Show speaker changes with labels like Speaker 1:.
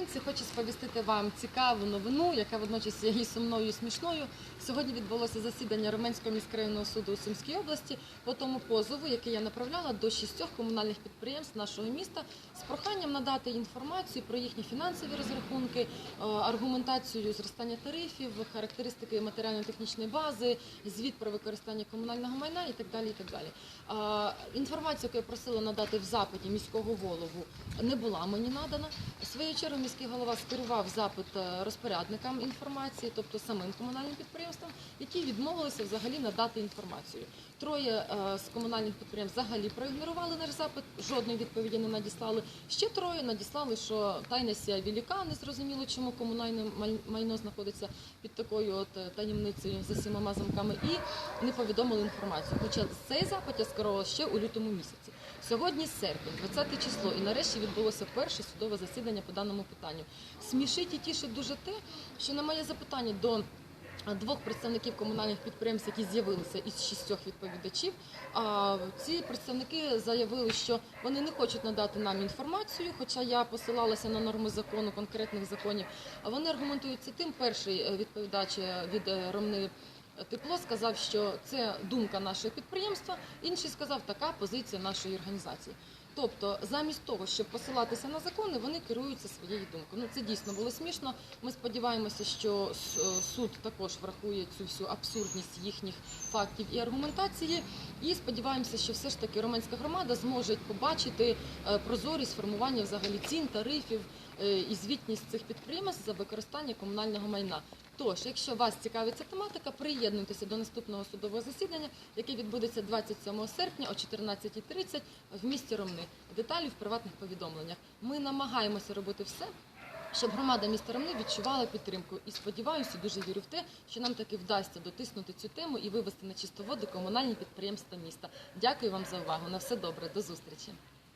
Speaker 1: Романенці. Хочу сповістити вам цікаву новину, яка водночас є і сумною, і смішною. Сьогодні відбулося засідання Роменського міськрайонного суду у Сумській області по тому позову, який я направляла до шістьох комунальних підприємств нашого міста з проханням надати інформацію про їхні фінансові розрахунки, е, аргументацію зростання тарифів, характеристики матеріально-технічної бази, звіт про використання комунального майна і так далі. І так далі. Е, Інформацію, яку я просила надати в запиті міського голову, не була мені надана. В свою чергу міський голова скерував запит е, розпорядникам інформації, тобто самим комунальним підприємствам, які відмовилися взагалі надати інформацію. Троє е, з комунальних підприємств взагалі проігнорували наш запит, жодної відповіді не надіслали. Ще троє надіслали, що тайна сія велика, не зрозуміло, чому комунальне майно знаходиться під такою от е, таємницею за сімома замками, і не повідомили інформацію. Хоча цей запит я скерувала ще у лютому місяці. Сьогодні серпень, 20 число, і нарешті відбулося перше судове засідання по даному питанню. Смішить і тішить дуже те, що на моє запитання до двох представників комунальних підприємств, які з'явилися із шістьох відповідачів. А ці представники заявили, що вони не хочуть надати нам інформацію, хоча я посилалася на норми закону, конкретних законів. А вони аргументуються тим. Перший е, відповідач е, від е, Ромни Тепло сказав, що це думка нашого підприємства. Інший сказав, така позиція нашої організації. Тобто, замість того, щоб посилатися на закони, вони керуються своєю думкою. Ну це дійсно було смішно. Ми сподіваємося, що е, суд також врахує цю всю абсурдність їхніх фактів і аргументації. І сподіваємося, що все ж таки романська громада зможе побачити е, прозорість формування взагалі цін, тарифів е, і звітність цих підприємств за використання комунального майна. Тож, якщо вас цікавить ця тематика, приєднуйтеся до наступного судового засідання, яке відбудеться 27 серпня о 14.30 в місті Ромни. Деталі в приватних повідомленнях. Ми намагаємося робити все. Щоб громада міста Ромни відчувала підтримку і сподіваюся, дуже вірю в те, що нам таки вдасться дотиснути цю тему і вивести на чисту воду комунальні підприємства міста. Дякую вам за увагу. На все добре, до зустрічі.